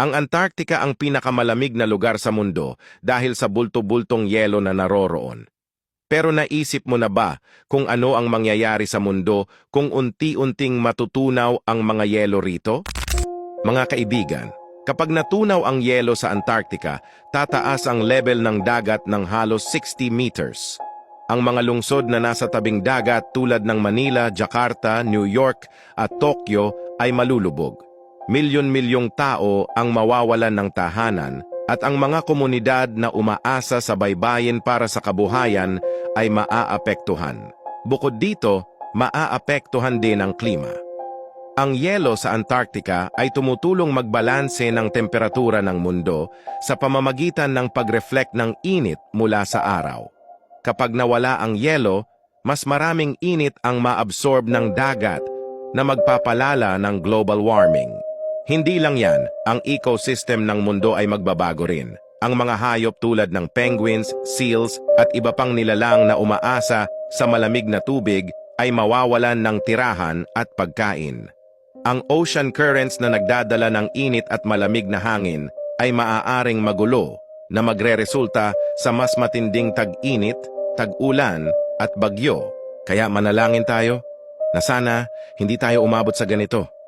Ang Antarctica ang pinakamalamig na lugar sa mundo dahil sa bulto-bultong yelo na naroroon. Pero naisip mo na ba kung ano ang mangyayari sa mundo kung unti-unting matutunaw ang mga yelo rito? Mga kaibigan, kapag natunaw ang yelo sa Antarctica, tataas ang level ng dagat ng halos 60 meters. Ang mga lungsod na nasa tabing dagat tulad ng Manila, Jakarta, New York at Tokyo ay malulubog. Milyon-milyong tao ang mawawalan ng tahanan at ang mga komunidad na umaasa sa baybayin para sa kabuhayan ay maaapektuhan. Bukod dito, maaapektuhan din ang klima. Ang yelo sa Antarctica ay tumutulong magbalanse ng temperatura ng mundo sa pamamagitan ng pag-reflect ng init mula sa araw. Kapag nawala ang yelo, mas maraming init ang maabsorb ng dagat na magpapalala ng global warming. Hindi lang yan, ang ecosystem ng mundo ay magbabago rin. Ang mga hayop tulad ng penguins, seals at iba pang nilalang na umaasa sa malamig na tubig ay mawawalan ng tirahan at pagkain. Ang ocean currents na nagdadala ng init at malamig na hangin ay maaaring magulo na magreresulta sa mas matinding tag-init, tag-ulan at bagyo. Kaya manalangin tayo na sana hindi tayo umabot sa ganito.